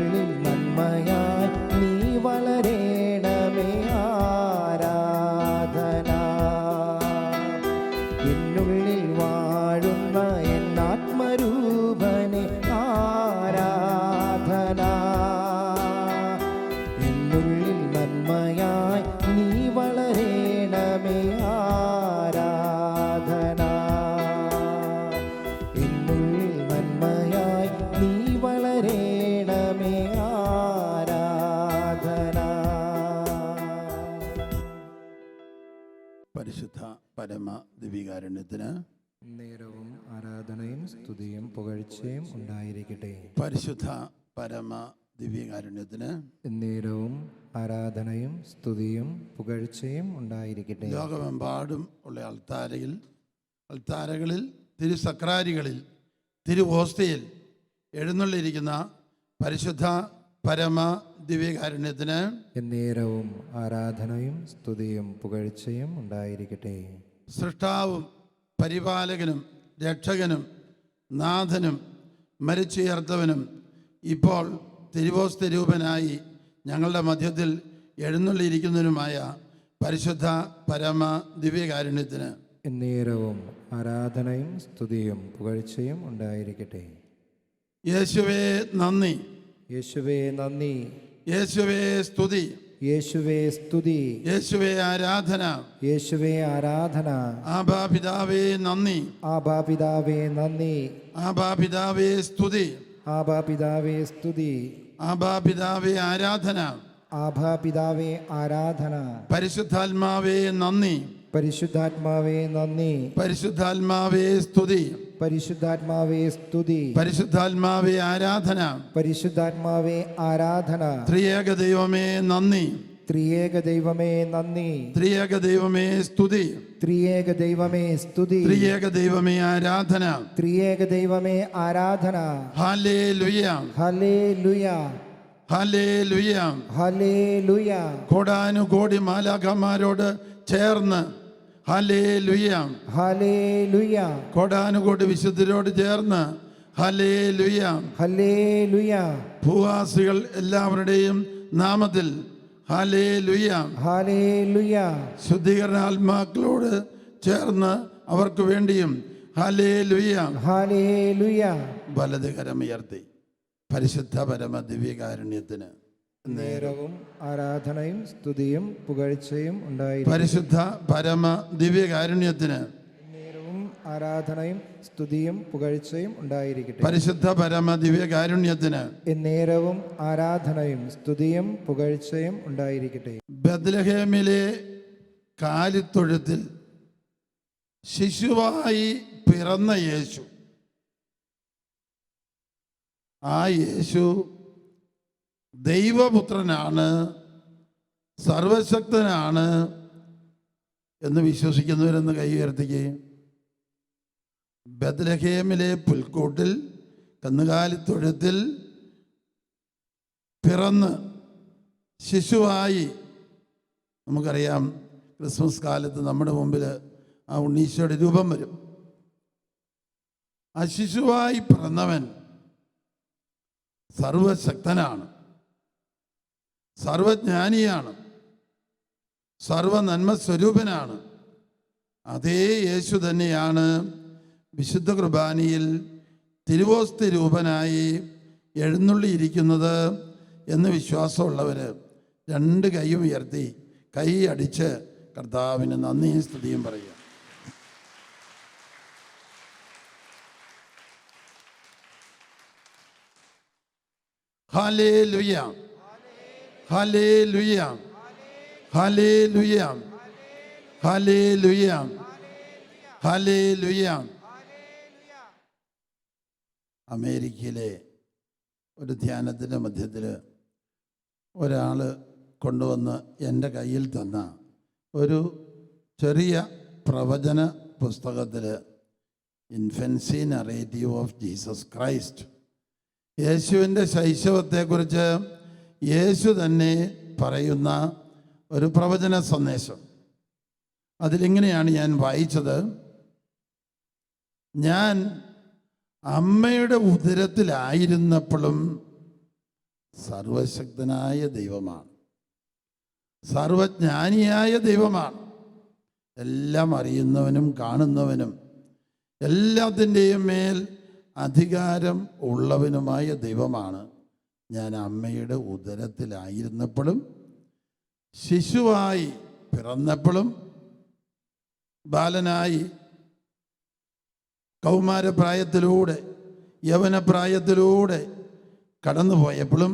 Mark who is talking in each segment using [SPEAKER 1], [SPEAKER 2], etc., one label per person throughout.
[SPEAKER 1] dreaming. ദിവികാരുണ്യത്തിന്
[SPEAKER 2] നേരവും ആരാധനയും സ്തുതിയും പുകഴ്ചയും ഉണ്ടായിരിക്കട്ടെ.
[SPEAKER 1] പരിശുദ്ധ പരമ ദിവ്യകാരുണ്യത്തിന്
[SPEAKER 2] നേരവും ആരാധനയും സ്തുതിയും പുകഴ്ചയും ഉണ്ടായിരിക്കട്ടെ.
[SPEAKER 1] ലോകമെമ്പാടും ഉള്ള അൾത്താരയിൽ അൾത്താരകളിൽ തിരുസക്രാരികളിൽ തിരുവോസ്തയിൽ എഴുന്നള്ളിരിക്കുന്ന പരിശുദ്ധ പരമ ദിവ്യകാരുണ്യത്തിന്
[SPEAKER 2] നേരവും ആരാധനയും സ്തുതിയും പുകഴ്ചയും ഉണ്ടായിരിക്കട്ടെ.
[SPEAKER 1] സൃഷ്ടാവും പരിപാലകനും രക്ഷകനും നാഥനും മരിച്ചുയർത്തവനും ഇപ്പോൾ തിരുവോസ്ത രൂപനായി ഞങ്ങളുടെ മധ്യത്തിൽ എഴുന്നള്ളിയിരിക്കുന്നതിനുമായ പരിശുദ്ധ പരമ ദിവ്യകാരുണ്യത്തിന്.
[SPEAKER 2] എന്നേരവും ആരാധനയും സ്തുതിയും പുകഴ്ചയും ഉണ്ടായിരിക്കട്ടെ.
[SPEAKER 1] യേശുവേ നന്ദി.
[SPEAKER 2] യേശുവേ നന്ദി.
[SPEAKER 1] യേശുവേ സ്തുതി.
[SPEAKER 2] യേശുവേ സ്തുതി.
[SPEAKER 1] യേശുവേ ആരാധന.
[SPEAKER 2] യേശുവേ ആരാധന.
[SPEAKER 1] ആബാപിതാവേ നന്ദി.
[SPEAKER 2] ആബാപിതാവേ നന്ദി.
[SPEAKER 1] ആബാപിതാവേ സ്തുതി.
[SPEAKER 2] ആബാപിതാവേ സ്തുതി.
[SPEAKER 1] ആബാപിതാവേ ആരാധന.
[SPEAKER 2] ആഭാപിതാവേ ആരാധന.
[SPEAKER 1] പരിശുദ്ധാത്മാവേ നന്ദി.
[SPEAKER 2] പരിശുദ്ധാത്മാവേ നന്ദി.
[SPEAKER 1] പരിശുദ്ധാത്മാവേ സ്തുതി.
[SPEAKER 2] പരിശുദ്ധാത്മാവേ സ്തുതി.
[SPEAKER 1] പരിശുദ്ധാത്മാവേ ആരാധന.
[SPEAKER 2] പരിശുദ്ധാത്മാവേ ആരാധന.
[SPEAKER 1] ത്രിയേക ദൈവമേ നന്ദി.
[SPEAKER 2] ത്രിയേക ദൈവമേ നന്ദി.
[SPEAKER 1] ത്രിയേക ദൈവമേ സ്തുതി.
[SPEAKER 2] ത്രിയേക ദൈവമേ സ്തുതി.
[SPEAKER 1] ത്രിയേക ദൈവമേ ആരാധന.
[SPEAKER 2] ത്രിയേക ദൈവമേ ആരാധന.
[SPEAKER 1] ഹലേ ലുയ
[SPEAKER 2] ഹലേ ലുയ
[SPEAKER 1] ഹലേ ലുയ
[SPEAKER 2] ഹലേ ലുയ
[SPEAKER 1] കോടാനുകോടി മാലാഖമാരോട് ചേർന്ന് കോടാനുകോടി വിശുദ്ധരോട് ചേർന്ന് ഹലേ ലുയാം
[SPEAKER 2] ഹലേ ലുയ
[SPEAKER 1] ഭൂവാസികൾ എല്ലാവരുടെയും നാമത്തിൽ ഹലേ ലുയാം
[SPEAKER 2] ഹലേ ലുയ
[SPEAKER 1] ശുദ്ധീകരണ ആത്മാക്കളോട് ചേർന്ന് അവർക്ക് വേണ്ടിയും ഹലേ ലുയാം
[SPEAKER 2] ഹലേ ലുയ
[SPEAKER 1] വലത് കരമുയർത്തി പരിശുദ്ധ പരമ ദിവ്യകാരുണ്യത്തിന്
[SPEAKER 2] നേരവും ആരാധനയും സ്തുതിയും പുകഴ്ചയും ഉണ്ടായി
[SPEAKER 1] പരിശുദ്ധ പരമ ദിവ്യകാരുണ്യത്തിന്
[SPEAKER 2] നേരവും ആരാധനയും സ്തുതിയും പുകഴ്ചയും ഉണ്ടായിരിക്കട്ടെ.
[SPEAKER 1] പരിശുദ്ധ പരമ ദിവ്യകാരുണ്യത്തിന്
[SPEAKER 2] നേരവും ആരാധനയും സ്തുതിയും പുകഴ്ചയും ഉണ്ടായിരിക്കട്ടെ.
[SPEAKER 1] ബദ്ലഹേമിലെ കാലിത്തൊഴുത്തിൽ ശിശുവായി പിറന്ന യേശു ആ യേശു ദൈവപുത്രനാണ് സർവശക്തനാണ് എന്ന് വിശ്വസിക്കുന്നവരെന്ന് കൈ ഉയർത്തിക്കുകയും ബദ്ലഹേമിലെ പുൽക്കൂട്ടിൽ കന്നുകാലിത്തൊഴുത്തിൽ പിറന്ന് ശിശുവായി നമുക്കറിയാം ക്രിസ്മസ് കാലത്ത് നമ്മുടെ മുമ്പിൽ ആ ഉണ്ണീശോയുടെ രൂപം വരും. ആ ശിശുവായി പിറന്നവൻ സർവശക്തനാണ്. സർവജ്ഞാനിയാണ്. സർവ നന്മ സ്വരൂപനാണ് അതേ യേശു തന്നെയാണ് വിശുദ്ധ കുർബാനയിൽ തിരുവോസ്തി രൂപനായി എഴുന്നള്ളിയിരിക്കുന്നത് എന്ന് വിശ്വാസമുള്ളവർ രണ്ട് കൈയും ഉയർത്തി കൈ അടിച്ച് കർത്താവിന് നന്ദിയും സ്തുതിയും പറയുക. ഹാലേ hallelujah. Hallelujah hallelujah hallelujah hallelujah അമേരിക്കയിലെ ഒരു ധ്യാനത്തിന്റെ മധ്യത്തിൽ ഒരാൾ കൊണ്ടുവന്ന് എന്റെ കയ്യിൽ തന്ന ഒരു ചെറിയ പ്രവചന പുസ്തകത്തിൽ infancy narrative of Jesus Christ. യേശുവിന്റെ ശൈശവത്തെക്കുറിച്ച് യേശു തന്നെ പറയുന്ന ഒരു പ്രവചന സന്ദേശം. അതിലിങ്ങനെയാണ് ഞാൻ വായിച്ചത്? ഞാൻ അമ്മയുടെ ഉദരത്തിലായിരുന്നപ്പോഴും സർവശക്തനായ ദൈവമാണ്. സർവജ്ഞാനിയായ ദൈവമാണ്. എല്ലാം അറിയുന്നവനും കാണുന്നവനും എല്ലാത്തിന്റെയും മേൽ അധികാരം ഉള്ളവനുമായ ദൈവമാണ്. ഞാൻ അമ്മയുടെ ഉദരത്തിലായിരുന്നപ്പോഴും ശിശുവായി പിറന്നപ്പോഴും ബാലനായി കൗമാരപ്രായത്തിലൂടെ യവനപ്രായത്തിലൂടെ കടന്നുപോയപ്പോഴും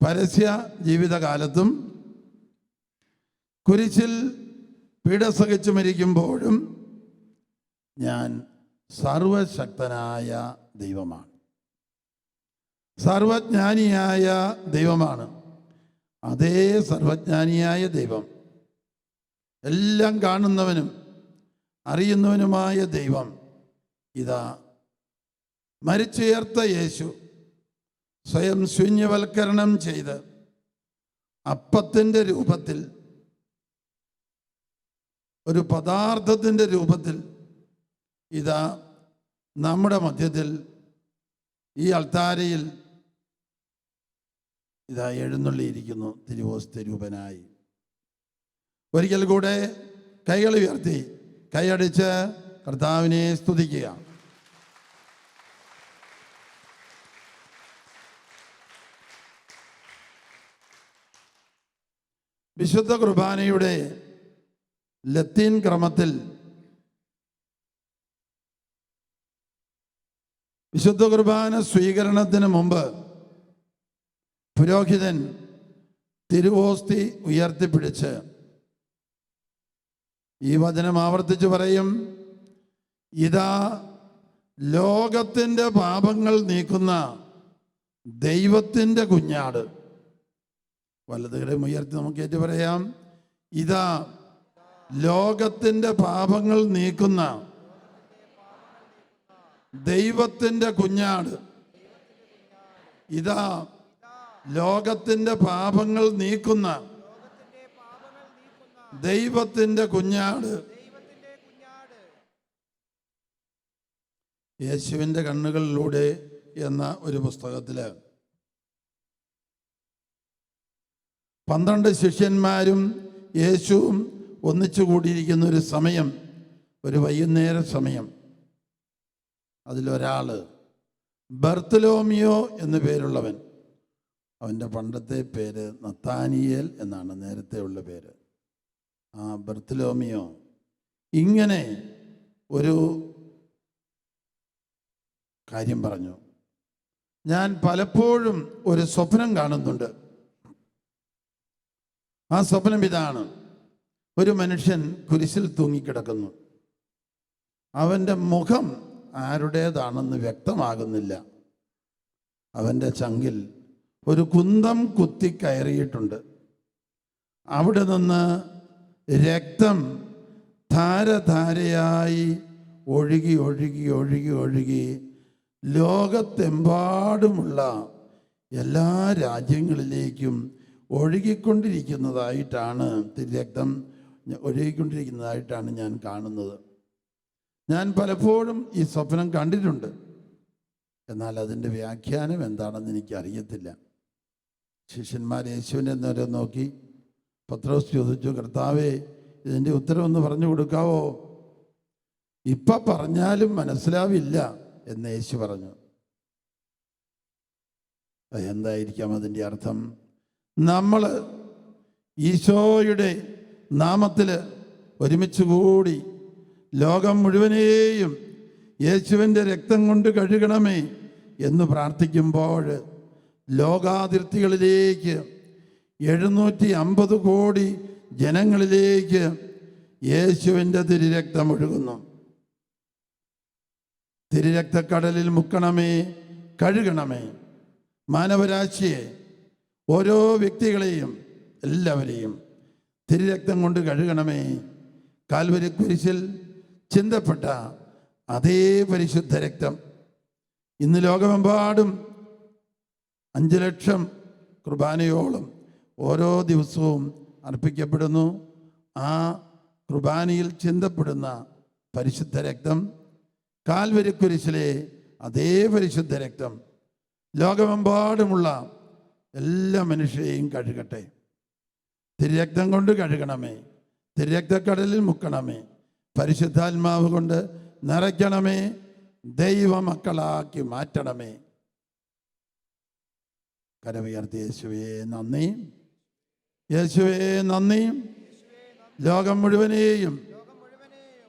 [SPEAKER 1] പരസ്യ ജീവിതകാലത്തും കുരിശിൽ പീഡ സഹിച്ചു മരിക്കുമ്പോഴും ഞാൻ സർവശക്തനായ ദൈവമാണ്. സർവജ്ഞാനിയായ ദൈവമാണ്. അതേ സർവജ്ഞാനിയായ ദൈവം. എല്ലാം കാണുന്നവനും അറിയുന്നവനുമായ ദൈവം. ഇതാ മരിച്ചുയർത്ത യേശു സ്വയം ശൂന്യവൽക്കരണം ചെയ്ത് അപ്പത്തിന്റെ രൂപത്തിൽ ഒരു പദാർത്ഥത്തിന്റെ രൂപത്തിൽ ഇതാ നമ്മുടെ മധ്യത്തിൽ ഈ അൾത്താരയിൽ ഇതാ എഴുന്നള്ളിയിരിക്കുന്നു തിരുവോസ്ത രൂപനായി. ഒരിക്കൽ കൂടെ കൈകൾ ഉയർത്തി കൈയടിച്ച് കർത്താവിനെ സ്തുതിക്കുക. വിശുദ്ധ കുർബാനയുടെ ലത്തീൻ ക്രമത്തിൽ വിശുദ്ധ കുർബാന സ്വീകരണത്തിന് മുമ്പ് പുരോഹിതൻ തിരുവോസ്തി ഉയർത്തിപ്പിടിച്ച് ഈ വചനം ആവർത്തിച്ച് പറയും ഇതാ ലോകത്തിന്റെ പാപങ്ങൾ നീക്കുന്ന ദൈവത്തിന്റെ കുഞ്ഞാട്. വലതുകരം ഉയർത്തി നമുക്ക് ഏറ്റു പറയാം ഇതാ ലോകത്തിന്റെ പാപങ്ങൾ നീക്കുന്ന ദൈവത്തിന്റെ കുഞ്ഞാട്. ഇതാ ലോകത്തിന്റെ പാപങ്ങൾ നീക്കുന്ന ദൈവത്തിന്റെ കുഞ്ഞാട്. യേശുവിന്റെ കണ്ണുകളിലൂടെ എന്ന ഒരു പുസ്തകത്തിൽ പന്ത്രണ്ട് ശിഷ്യന്മാരും യേശുവും ഒന്നിച്ചു കൂടിയിരിക്കുന്ന ഒരു സമയം ഒരു വൈകുന്നേര സമയം. അതിലൊരാൾ ബർത്തലോമിയോ എന്നു പേരുള്ളവൻ. അവന്റെ പണ്ടത്തെ പേര് നത്താനിയേൽ എന്നാണ് നേരത്തെ ഉള്ള പേര്. ആ ബർത്തലോമിയോ ഇങ്ങനെ ഒരു കാര്യം പറഞ്ഞു. ഞാൻ പലപ്പോഴും ഒരു സ്വപ്നം കാണുന്നുണ്ട്. ആ സ്വപ്നം ഇതാണ്. ഒരു മനുഷ്യൻ കുരിശിൽ തൂങ്ങിക്കിടക്കുന്നു. അവന്റെ മുഖം ആരുടേതാണെന്ന് വ്യക്തമാകുന്നില്ല. അവന്റെ ചങ്കിൽ ഒരു കുന്തം കുത്തി കയറിയിട്ടുണ്ട്. അവിടെ നിന്ന് രക്തം ധാരധാരയായി ഒഴുകി ഒഴുകി ഒഴുകി ഒഴുകി ലോകത്തെമ്പാടുമുള്ള എല്ലാ രാജ്യങ്ങളിലേക്കും ഒഴുകിക്കൊണ്ടിരിക്കുന്നതായിട്ടാണ് രക്തം ഒഴുകിക്കൊണ്ടിരിക്കുന്നതായിട്ടാണ് ഞാൻ കാണുന്നത്. ഞാൻ പലപ്പോഴും ഈ സ്വപ്നം കണ്ടിട്ടുണ്ട്. എന്നാൽ അതിന്റെ വ്യാഖ്യാനം എന്താണെന്ന് എനിക്ക് അറിയത്തില്ല ശിഷ്യന്മാർ യേശുവിനെ നേരെ നോക്കി. പത്രോസ് ചോദിച്ചു കർത്താവേ ഇതിന്റെ ഉത്തരവൊന്ന് പറഞ്ഞു കൊടുക്കാവോ? ഇപ്പം പറഞ്ഞാലും മനസ്സിലാവില്ല എന്ന് യേശു പറഞ്ഞു. എന്തായിരിക്കാം അതിന്റെ അർത്ഥം? നമ്മൾ ഈശോയുടെ നാമത്തിൽ ഒരുമിച്ച് കൂടി ലോകം മുഴുവനെയും യേശുവിന്റെ രക്തം കൊണ്ട് കഴുകണമേ എന്ന് പ്രാർത്ഥിക്കുമ്പോൾ ലോകാതിർത്തികളിലേക്ക് എഴുന്നൂറ്റി അമ്പത് കോടി ജനങ്ങളിലേക്ക് യേശുവിന്റെ തിരുരക്തം ഒഴുകുന്നു തിരുരക്തക്കടലിൽ മുക്കണമേ കഴുകണമേ. മാനവരാശിയെ ഓരോ വ്യക്തികളെയും എല്ലാവരെയും തിരുരക്തം കൊണ്ട് കഴുകണമേ. കാൽവരി കുരിശിൽ ചിന്തപ്പെട്ട അതേ പരിശുദ്ധ രക്തം. ഇന്ന് ലോകമെമ്പാടും അഞ്ച് ലക്ഷം കുർബാനയോളം ഓരോ ദിവസവും അർപ്പിക്കപ്പെടുന്നു. ആ കുർബാനയിൽ ചിന്തപ്പെടുന്ന പരിശുദ്ധ രക്തം കാൽവരിക്കുരിശിലെ അതേ പരിശുദ്ധ രക്തം ലോകമെമ്പാടുമുള്ള എല്ലാ മനുഷ്യരെയും കഴുകട്ടെ. തിരുരക്തം കൊണ്ട് കഴുകണമേ തിരുരക്തക്കടലിൽ മുക്കണമേ പരിശുദ്ധാത്മാവ് കൊണ്ട് നിറയ്ക്കണമേ ദൈവമക്കളാക്കി മാറ്റണമേ. കരമുയർത്തി യേശുവേ നന്ദി. യേശുവേ നന്ദി. ലോകം മുഴുവനെയും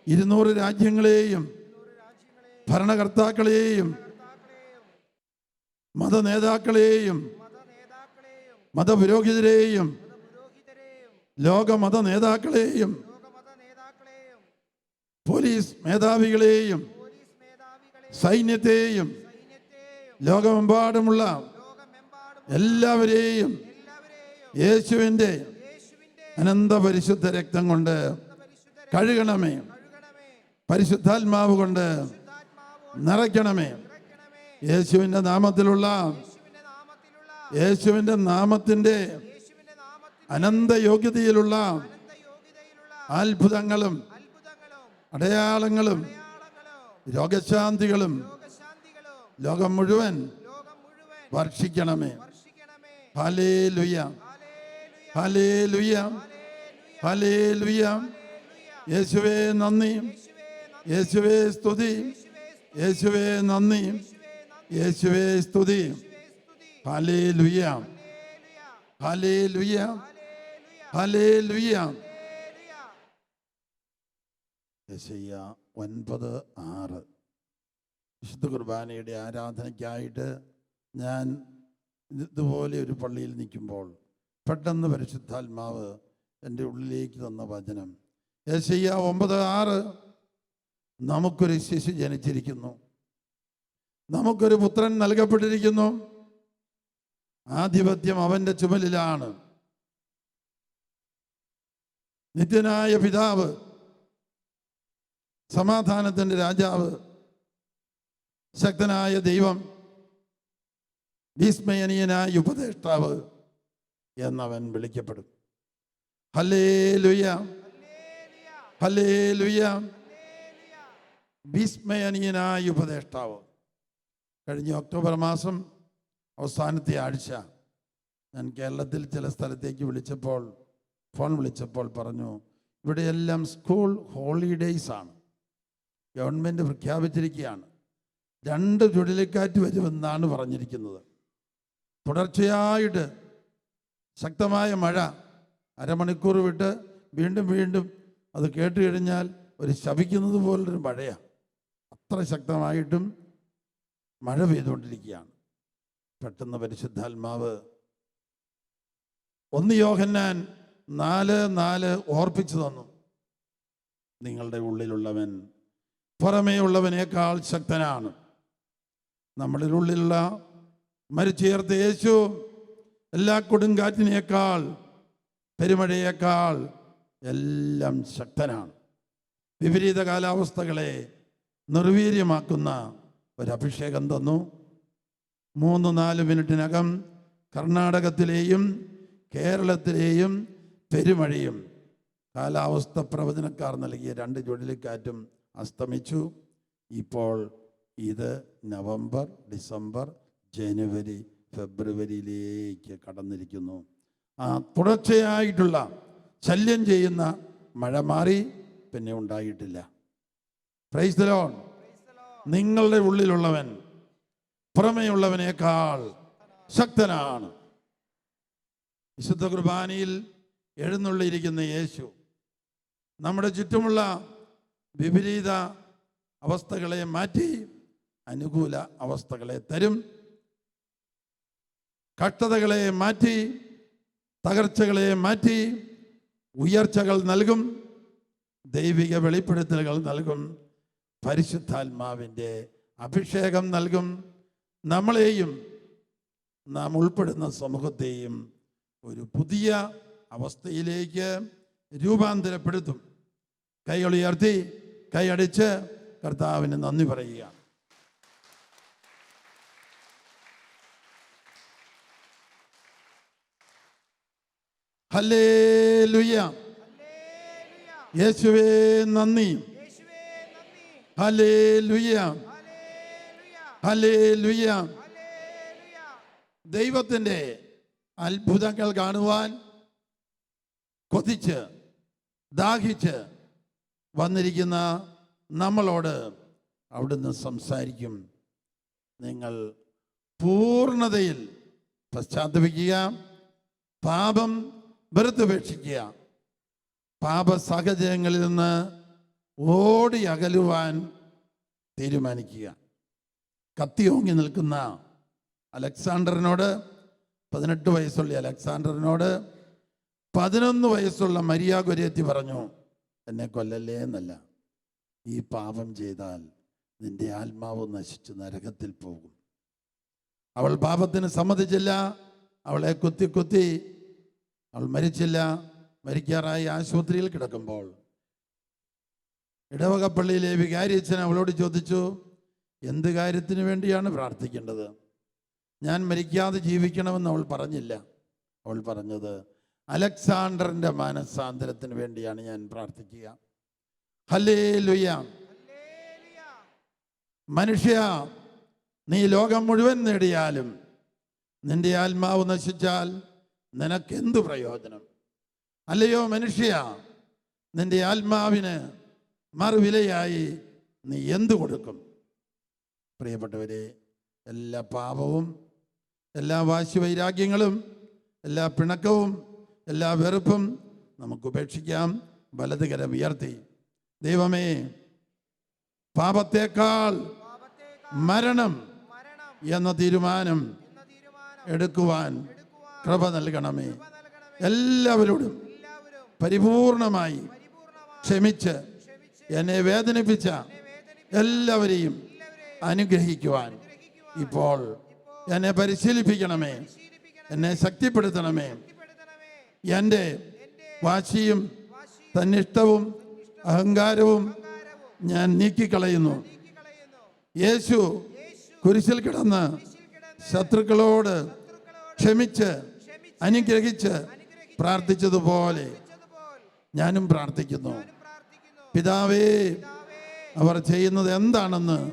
[SPEAKER 1] ഇരുന്നൂറ് രാജ്യങ്ങളെയും ഭരണകർത്താക്കളെയും മത നേതാക്കളെയും മതപുരോഹിതരെയും ലോകമത നേതാക്കളെയും പോലീസ് മേധാവികളെയും സൈന്യത്തെയും ലോകമെമ്പാടുമുള്ള എല്ലാവരെയും യേശുവിന്റെ അനന്ത പരിശുദ്ധ രക്തം കൊണ്ട് കഴുകണമേ. പരിശുദ്ധാത്മാവ് കൊണ്ട് നിറയ്ക്കണമേ. യേശുവിന്റെ നാമത്തിലുള്ള യേശുവിന്റെ നാമത്തിന്റെ അനന്ത യോഗ്യതയിലുള്ള അത്ഭുതങ്ങളും അടയാളങ്ങളും രോഗശാന്തികളും ലോകം മുഴുവൻ വർഷിക്കണമേ. ഹലേ ലുയ ഹലേ ലുയ യേശുവേ നന്ദി. യേശുവേ സ്തുതി. യേശുവേ നന്ദി. യേശുവേ സ്തുതി. ഹലേ ലുയ ഹലേ ലുയ ഹലേ ലുയ ഒൻപത് ആറ്. വിശുദ്ധ കുർബാനയുടെ ആരാധനയ്ക്കായിട്ട് ഞാൻ ഇതുപോലെ ഒരു പള്ളിയിൽ നിൽക്കുമ്പോൾ പെട്ടെന്ന് പരിശുദ്ധാത്മാവ് എന്റെ ഉള്ളിലേക്ക് തന്ന വചനം. ഏശയ്യ ഒമ്പത് ആറ്. നമുക്കൊരു ശിശു ജനിച്ചിരിക്കുന്നു. നമുക്കൊരു പുത്രൻ നൽകപ്പെട്ടിരിക്കുന്നു. ആധിപത്യം അവന്റെ ചുമലിലാണ്. നിത്യനായ പിതാവ് സമാധാനത്തിന്റെ രാജാവ് ശക്തനായ ദൈവം വിസ്മയനീയനായ ഉപദേഷ്ടാവ് എന്നവൻ വിളിക്കപ്പെടും. ഹലേ ലുയ ഹലേ ലുയ വിസ്മയനീയനായ ഉപദേഷ്ടാവ്. കഴിഞ്ഞ ഒക്ടോബർ മാസം അവസാനത്തെ ആഴ്ച ഞാൻ കേരളത്തിൽ ചില സ്ഥലത്തേക്ക് വിളിച്ചപ്പോൾ ഫോൺ വിളിച്ചപ്പോൾ പറഞ്ഞു ഇവിടെയെല്ലാം സ്കൂൾ ഹോളിഡേയ്സ് ആണ്. ഗവൺമെന്റ് പ്രഖ്യാപിച്ചിരിക്കുകയാണ്. രണ്ട് ചുഴലിക്കാറ്റ് വരുമെന്നാണ് പറഞ്ഞിരിക്കുന്നത്. തുടർച്ചയായിട്ട് ശക്തമായ മഴ അരമണിക്കൂർ വിട്ട് വീണ്ടും വീണ്ടും അത് കേട്ട് കഴിഞ്ഞാൽ ഒരു ശപിക്കുന്നത് പോലൊരു മഴയാണ് അത്ര ശക്തമായിട്ടും മഴ പെയ്തുകൊണ്ടിരിക്കുകയാണ്. പെട്ടെന്ന് പരിശുദ്ധാത്മാവ് ഒന്ന് യോഹന്നാൻ നാല് നാല് ഓർപ്പിച്ചു തന്നു. നിങ്ങളുടെ ഉള്ളിലുള്ളവൻ പുറമേ ഉള്ളവനേക്കാൾ ശക്തനാണ്. നമ്മുടെ ഉള്ളിലുള്ള മരിച്ചുയർത്ത യേശു എല്ലാ കൊടുങ്കാറ്റിനേക്കാൾ പെരുമഴയേക്കാൾ എല്ലാം ശക്തനാണ്. വിപരീത കാലാവസ്ഥകളെ നിർവീര്യമാക്കുന്ന ഒരഭിഷേകം തന്നു. മൂന്ന് നാല് മിനിറ്റിനകം കർണാടകത്തിലെയും കേരളത്തിലെയും പെരുമഴയും കാലാവസ്ഥ പ്രവചനക്കാർ നൽകിയ രണ്ട് ചുഴലിക്കാറ്റും അസ്തമിച്ചു. ഇപ്പോൾ ഇത് നവംബർ ഡിസംബർ ജനുവരി ഫെബ്രുവരിയിലേക്ക് കടന്നിരിക്കുന്നു. ആ തുടർച്ചയായിട്ടുള്ള ശല്യം ചെയ്യുന്ന മഴ മാറി പിന്നെ ഉണ്ടായിട്ടില്ല. പ്രൈസ് ലോൺ നിങ്ങളുടെ ഉള്ളിലുള്ളവൻ പുറമേയുള്ളവനേക്കാൾ ശക്തനാണ്. വിശുദ്ധ കുർബാനയിൽ എഴുന്നള്ളിയിരിക്കുന്ന യേശു നമ്മുടെ ചുറ്റുമുള്ള വിപരീത അവസ്ഥകളെ മാറ്റി അനുകൂല അവസ്ഥകളെ തരും. കഷ്ടതകളെ മാറ്റി തകർച്ചകളെ മാറ്റി ഉയർച്ചകൾ നൽകും ദൈവിക വെളിപ്പെടുത്തലുകൾ നൽകും പരിശുദ്ധാത്മാവിന്റെ അഭിഷേകം നൽകും. നമ്മളെയും നാം ഉൾപ്പെടുന്ന സമൂഹത്തെയും ഒരു പുതിയ അവസ്ഥയിലേക്ക് രൂപാന്തരപ്പെടുത്തും. കൈകൾ ഉയർത്തി കൈയടിച്ച് കർത്താവിന് നന്ദി പറയുക. ഹല്ലേ യേശുവേ നന്ദി. ഹല്ലേ ഹല്ലേ ദൈവത്തിന്റെ അത്ഭുതങ്ങൾ കാണുവാൻ കൊതിച്ച് ദാഹിച്ച് വന്നിരിക്കുന്ന നമ്മളോട് അവിടുന്ന് സംസാരിക്കും. നിങ്ങൾ പൂർണതയിൽ പശ്ചാത്തപിക്കുക. പാപം വെറുത്തുപേക്ഷിക്കുക. പാപ സാഹചര്യങ്ങളിൽ നിന്ന് ഓടി അകലുവാൻ തീരുമാനിക്കുക. കത്തിയോങ്ങി നിൽക്കുന്ന അലക്സാണ്ടറിനോട് പതിനെട്ട് വയസ്സുള്ള അലക്സാണ്ടറിനോട് പതിനൊന്ന് വയസ്സുള്ള മരിയ ഗുരേത്തി പറഞ്ഞു എന്നെ കൊല്ലല്ലേ എന്നല്ല. ഈ പാപം ചെയ്താൽ നിന്റെ ആത്മാവ് നശിച്ച് നരകത്തിൽ പോകും. അവൾ പാപത്തിന് സമ്മതിച്ചില്ല. അവളെ കുത്തി കുത്തി അവൾ മരിച്ചില്ല. മരിക്കാറായി ആശുപത്രിയിൽ കിടക്കുമ്പോൾ ഇടവകപ്പള്ളിയിലെ വികാരിയച്ഛൻ അവളോട് ചോദിച്ചു എന്ത് കാര്യത്തിന് വേണ്ടിയാണ് പ്രാർത്ഥിക്കേണ്ടത്? ഞാൻ മരിക്കാതെ ജീവിക്കണമെന്ന് അവൾ പറഞ്ഞില്ല. അവൾ പറഞ്ഞത് അലക്സാണ്ടറിന്റെ മാനസാന്തരത്തിന് വേണ്ടിയാണ് ഞാൻ പ്രാർത്ഥിക്കുക. ഹലേ ലുയ മനുഷ്യ നീ ലോകം മുഴുവൻ നേടിയാലും നിന്റെ ആത്മാവ് നശിച്ചാൽ നിനക്കെന്ത് പ്രയോജനം? അല്ലയോ മനുഷ്യ നിന്റെ ആത്മാവിന് മറുവിലയായി നീ എന്തു കൊടുക്കും? പ്രിയപ്പെട്ടവരെ എല്ലാ പാപവും എല്ലാ വാശി വൈരാഗ്യങ്ങളും എല്ലാ പിണക്കവും എല്ലാ വെറുപ്പും നമുക്ക് ഉപേക്ഷിക്കാം. വലതുകരം ഉയർത്തി. ദൈവമേ പാപത്തേക്കാൾ മരണം എന്ന തീരുമാനം എടുക്കുവാൻ കൃപ നൽകണമേ. എല്ലാവരോടും പരിപൂർണമായി ക്ഷമിച്ച് എന്നെ വേദനിപ്പിച്ച എല്ലാവരെയും അനുഗ്രഹിക്കുവാൻ ഇപ്പോൾ എന്നെ പരിശീലിപ്പിക്കണമേ. എന്നെ ശക്തിപ്പെടുത്തണമേ. എന്റെ വാശിയും തന്നിഷ്ടവും അഹങ്കാരവും ഞാൻ നീക്കിക്കളയുന്നു. യേശു കുരിശിൽ കിടന്ന് ശത്രുക്കളോട് ക്ഷമിച്ച് അനുഗ്രഹിച്ച് പ്രാർത്ഥിച്ചതുപോലെ ഞാനും പ്രാർത്ഥിക്കുന്നു. പിതാവേ അവർ ചെയ്യുന്നത് എന്താണെന്ന്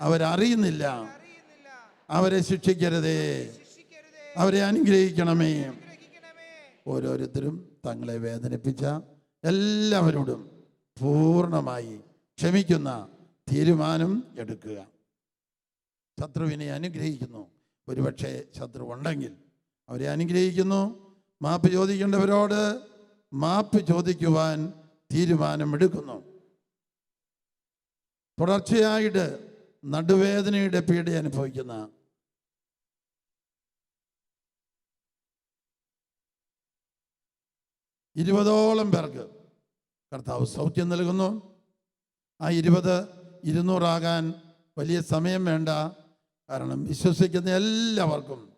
[SPEAKER 1] അവരറിയുന്നില്ല. അവരെ ശിക്ഷിക്കരുതേ. അവരെ അനുഗ്രഹിക്കണമേ. ഓരോരുത്തരും തങ്ങളെ വേദനിപ്പിച്ച എല്ലാവരോടും പൂർണമായി ക്ഷമിക്കുന്ന തീരുമാനം എടുക്കുക. ശത്രുവിനെ അനുഗ്രഹിക്കുന്നു. ഒരുപക്ഷെ ശത്രു ഉണ്ടെങ്കിൽ അവരെ അനുഗ്രഹിക്കുന്നു. മാപ്പ് ചോദിക്കേണ്ടവരോട് മാപ്പ് ചോദിക്കുവാൻ തീരുമാനമെടുക്കുന്നു. തുടർച്ചയായിട്ട് നടുവേദനയുടെ പീഡ അനുഭവിക്കുന്ന ഇരുപതോളം പേർക്ക് കർത്താവ് സൗഖ്യം നൽകുന്നു. ആ ഇരുപത് ഇരുന്നൂറാകാൻ വലിയ സമയം വേണ്ട. കാരണം വിശ്വസിക്കുന്ന എല്ലാവർക്കും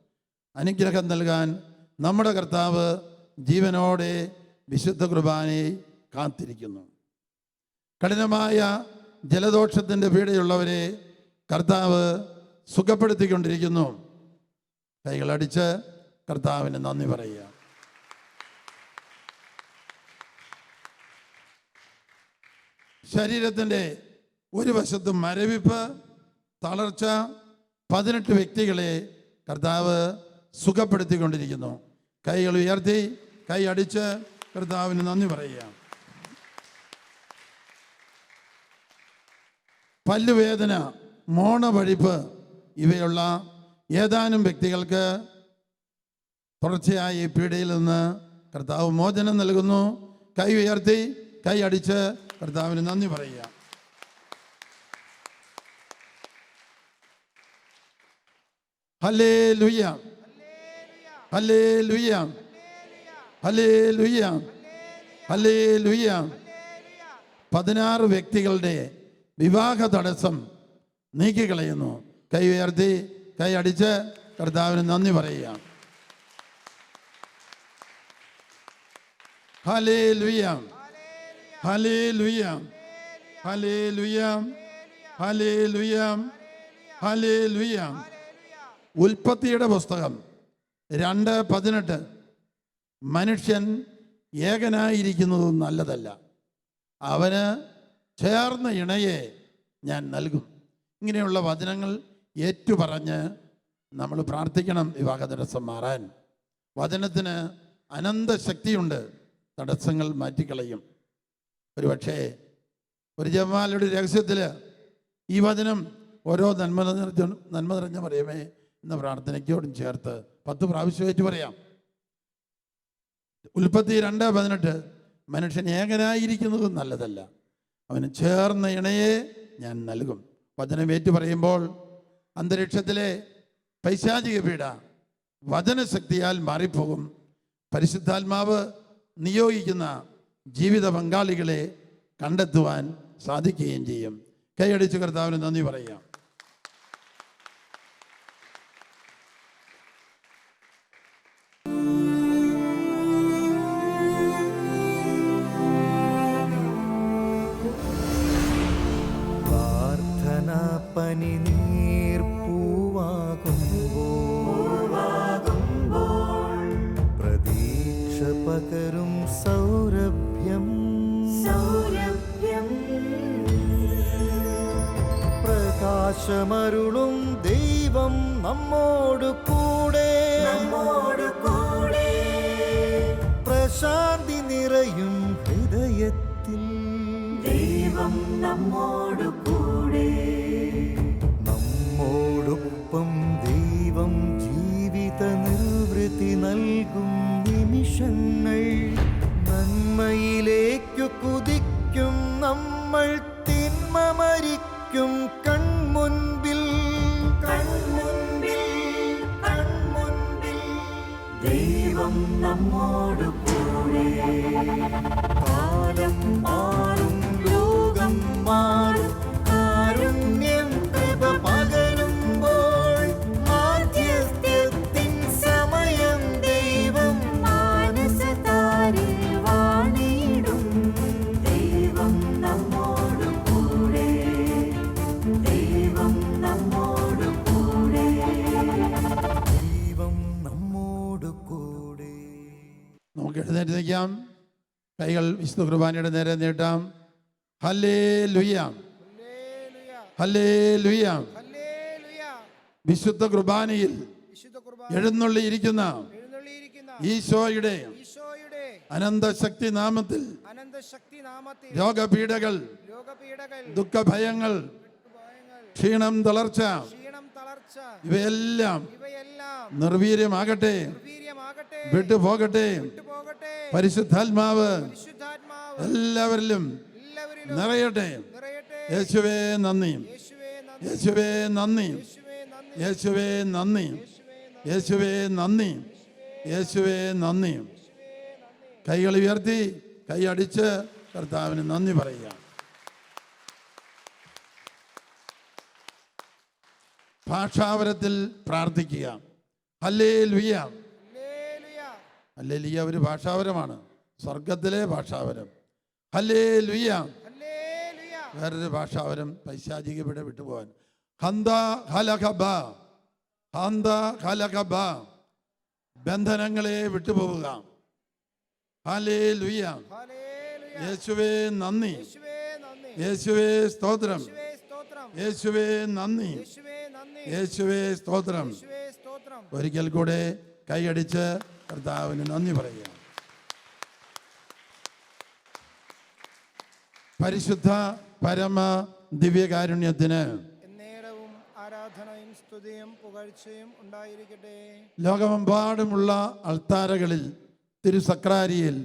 [SPEAKER 1] അനുഗ്രഹം നൽകാൻ നമ്മുടെ കർത്താവ് ജീവനോടെ വിശുദ്ധ കുർബാനയെ കാത്തിരിക്കുന്നു. കഠിനമായ ജലദോഷത്തിന്റെ പീഡയുള്ളവരെ കർത്താവ് സുഖപ്പെടുത്തിക്കൊണ്ടിരിക്കുന്നു. കൈകളടിച്ച് കർത്താവിന് നന്ദി പറയുക. ശരീരത്തിന്റെ ഒരു വശത്ത് മരവിപ്പ് തളർച്ച പതിനെട്ട് വ്യക്തികളെ കർത്താവ് സുഖപ്പെടുത്തിക്കൊണ്ടിരിക്കുന്നു. കൈകൾ ഉയർത്തി കൈ അടിച്ച് കർത്താവിന് നന്ദി പറയുക. പല്ലുവേദന മോണവഴിപ്പ് ഇവയുള്ള ഏതാനും വ്യക്തികൾക്ക് തുടർച്ചയായി പീഡയിൽ നിന്ന് കർത്താവ് മോചനം നൽകുന്നു. കൈ ഉയർത്തി കൈ അടിച്ച് കർത്താവിന് നന്ദി പറയുക. ലുയ്യ ഹലേ ലുയ്യ ഹലേ പതിനാറ് വ്യക്തികളുടെ വിവാഹ തടസ്സം നീക്കിക്കളയുന്നു. കൈ ഉയർത്തി കൈ അടിച്ച് കർത്താവിന് നന്ദി പറയുക. ഹലേ ലുയാം ഹലേ ലുയാം ഹലേ ലുയാം ഹലേ ലുയാം ഹലേ ലുയ്യ ഉൽപ്പത്തിയുടെ പുസ്തകം. രണ്ട് പതിനെട്ട്. മനുഷ്യൻ ഏകനായിരിക്കുന്നത് നല്ലതല്ല. അവന് ചേർന്ന ഇണയെ ഞാൻ നൽകും. ഇങ്ങനെയുള്ള വചനങ്ങൾ ഏറ്റുപറഞ്ഞ് നമ്മൾ പ്രാർത്ഥിക്കണം വിവാഹ തടസ്സം മാറാൻ. വചനത്തിന് അനന്ത ശക്തിയുണ്ട് തടസ്സങ്ങൾ മാറ്റിക്കളയും. ഒരുപക്ഷേ ഒരു ജമാലയുടെ രഹസ്യത്തിൽ ഈ വചനം ഓരോ നന്മ നിറഞ്ഞ നന്മ നിറഞ്ഞ പറയുമേ എന്ന പ്രാർത്ഥനയ്ക്കോടും ചേർത്ത് പത്ത് പ്രാവശ്യമായിട്ട് പറയാം. ഉൽപ്പത്തി രണ്ട് പതിനെട്ട് മനുഷ്യൻ ഏകനായിരിക്കുന്നത് നല്ലതല്ല. അവന് ചേർന്ന ഇണയെ ഞാൻ നൽകും. വചനമേറ്റു പറയുമ്പോൾ അന്തരീക്ഷത്തിലെ പൈശാചിക പീഡ വചനശക്തിയാൽ മാറിപ്പോകും. പരിശുദ്ധാത്മാവ് നിയോഗിക്കുന്ന ജീവിത പങ്കാളികളെ കണ്ടെത്തുവാൻ സാധിക്കുകയും ചെയ്യും. കൈയടിച്ച് കർത്താവിന് നന്ദി പറയാം
[SPEAKER 3] പനി പ്രതീക്ഷ പകരും സൗരഭ്യം. പ്രകാശമരുളും ദൈവം നമ്മോട് കൂടെ. പ്രശാന്തി നിറയും ഹൃദയത്തിൽ.
[SPEAKER 4] ദൈവം നമ്മോട്
[SPEAKER 3] നൽകും നിമിഷങ്ങൾ. നന്മയിലേക്കു കുതിക്കും നമ്മൾ തിന്മ മരിക്കും കൺമുൻപിൽ.
[SPEAKER 4] ദൈവം നമ്മോട് കൂടെ.
[SPEAKER 3] കാലം
[SPEAKER 1] നമുക്ക് എഴുന്നേറ്റ് നിൽക്കാം കൈകൾ വിശുദ്ധ കുർബാനയുടെ നേരെ നീട്ടാം. ഹല്ലേ ലുയാം ഹല്ലേ ലുയാം വിശുദ്ധ കുർബാനയിൽ എഴുന്നള്ളിയിരിക്കുന്ന ഈശോയുടെ അനന്തശക്തി നാമത്തിൽ രോഗപീഠകൾ ദുഃഖഭയങ്ങൾ ക്ഷീണം തളർച്ച ഇവയെല്ലാം നിർവീര്യമാകട്ടെ. വിട്ടുപോകട്ടെ. പരിശുദ്ധാത്മാവ് എല്ലാവരിലും നിറയട്ടെ. യേശുവേ നന്ദി.
[SPEAKER 2] യേശുവേ നന്ദി.
[SPEAKER 1] യേശുവേ നന്ദി.
[SPEAKER 2] യേശുവേ നന്ദി.
[SPEAKER 1] യേശുവേ നന്ദി. കൈകൾ ഉയർത്തി കൈ അടിച്ച് കർത്താവിന് നന്ദി പറയുക. ഭാഷാവരത്തിൽ പ്രാർത്ഥിക്കുക. ഹല്ലേ ലുയ്യ ഹല്ലേ ലിയ ഒരു ഭാഷാപരമാണ്. സ്വർഗത്തിലെ ഭാഷാപരം. ഹല്ലേ
[SPEAKER 2] ലുയ
[SPEAKER 1] വേറൊരു ഭാഷാപരം പൈശാചിക ഇവിടെ വിട്ടുപോകാൻ ഹന്ത ഹലഖബ ഹന്ത ഹലഖബ ബന്ധനങ്ങളെ വിട്ടുപോവുക. ഹലേ
[SPEAKER 2] ലുയ
[SPEAKER 1] യേശുവേ നന്ദി.
[SPEAKER 2] യേശുവേ
[SPEAKER 1] സ്തോത്രം.
[SPEAKER 5] യേശുവേ
[SPEAKER 1] നന്ദി.
[SPEAKER 5] യേശുവേ
[SPEAKER 1] സ്തോത്രം. ഒരിക്കൽ കൂടെ കൈയടിച്ച് കർത്താവിന് നന്ദി പറയുക പരിശുദ്ധ പരമ ദിവ്യകാരുണ്യത്തിന് ലോകമെമ്പാടുമുള്ള അൾത്താരകളിൽ തിരുസക്രാരിയിൽ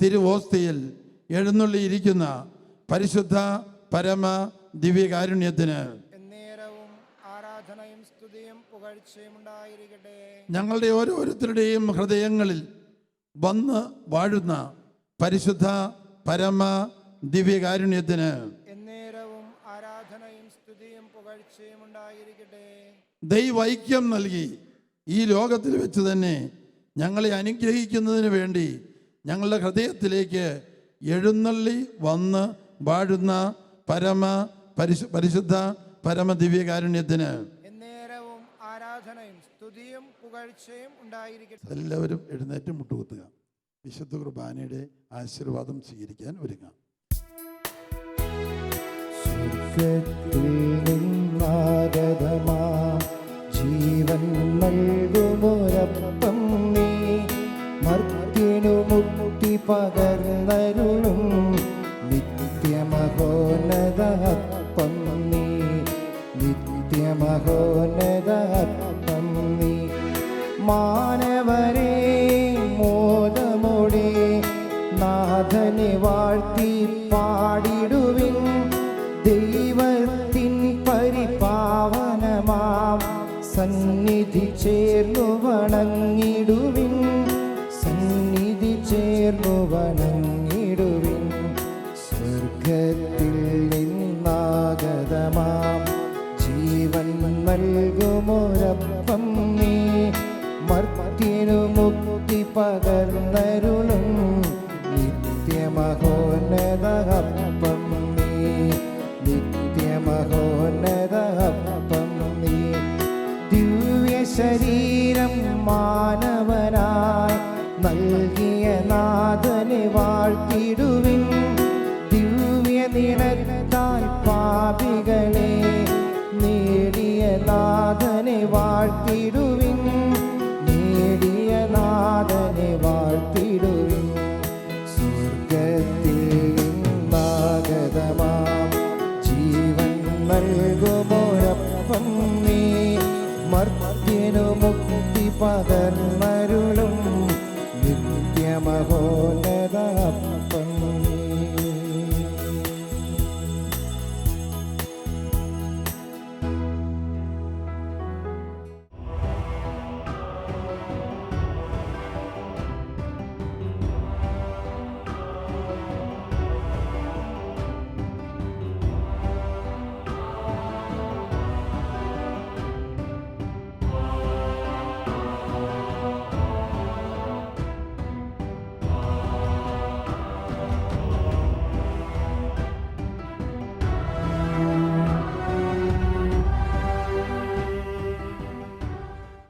[SPEAKER 1] തിരുവോസ്തിയിൽ എഴുന്നള്ളിയിരിക്കുന്ന പരിശുദ്ധ പരമ ദിവ്യകാരുണ്യത്തിന്
[SPEAKER 5] എന്നേരവും ആരാധനയും സ്തുതിയും പുകഴ്ചയും ഉണ്ടായിരിക്കട്ടെ.
[SPEAKER 1] ഞങ്ങളുടെ ഓരോരുത്തരുടെയും ഹൃദയങ്ങളിൽ വന്ന് വാഴുന്ന പരിശുദ്ധ പരമ ദിവ്യകാരുണ്യത്തിന്
[SPEAKER 5] എന്നേരവും ആരാധനയും സ്തുതിയും പുകഴ്ചയും ഉണ്ടായിരിക്കട്ടെ.
[SPEAKER 1] ദൈവൈക്യം നൽകി ഈ ലോകത്തിൽ വെച്ച് തന്നെ ഞങ്ങളെ അനുഗ്രഹിക്കുന്നതിന് വേണ്ടി ഞങ്ങളുടെ ഹൃദയത്തിലേക്ക് എഴുന്നള്ളി വന്ന് വാഴുന്ന പരമ പരിശു പരിശുദ്ധ പരമ ദിവ്യകാരുണ്യത്തിന്
[SPEAKER 5] പുകഴ്ചയും ഉണ്ടായിരിക്കട്ടെ.
[SPEAKER 1] എല്ലാവരും എഴുന്നേറ്റ് മുട്ടുകുത്തുക. വിശുദ്ധ കുർബാനയുടെ ആശീർവാദം സ്വീകരിക്കാൻ ഒരുങ്ങാം
[SPEAKER 2] ജീവൻ നൽകുമൊരപ്പം നീ. മർത്തിനു മുക്തി പകർന്നരുളും നിത്യമഹോന്നത അപ്പം നീ. നിത്യമഹോന്നത മാനവരെ മോദമോടെ നാഥനെ വാഴ്ത്തി പാടിടുവിൻ. ദൈവത്തിൻ പരിപാവനമാം. സന്നിധി ചേർന്നു വണങ്ങിടുവിൻ. മുക്തി നിത്യമഹോന്നത അപ്പം നീ. നിത്യമഹോന്നതപ്പം നീ. ദിവ്യ ശരീരം മാനവനായി നൽകിയ നാഥനെ വാഴ്ത്തിടുവിൻ. ദിവ്യ നിറത്താൽ പാപികളെ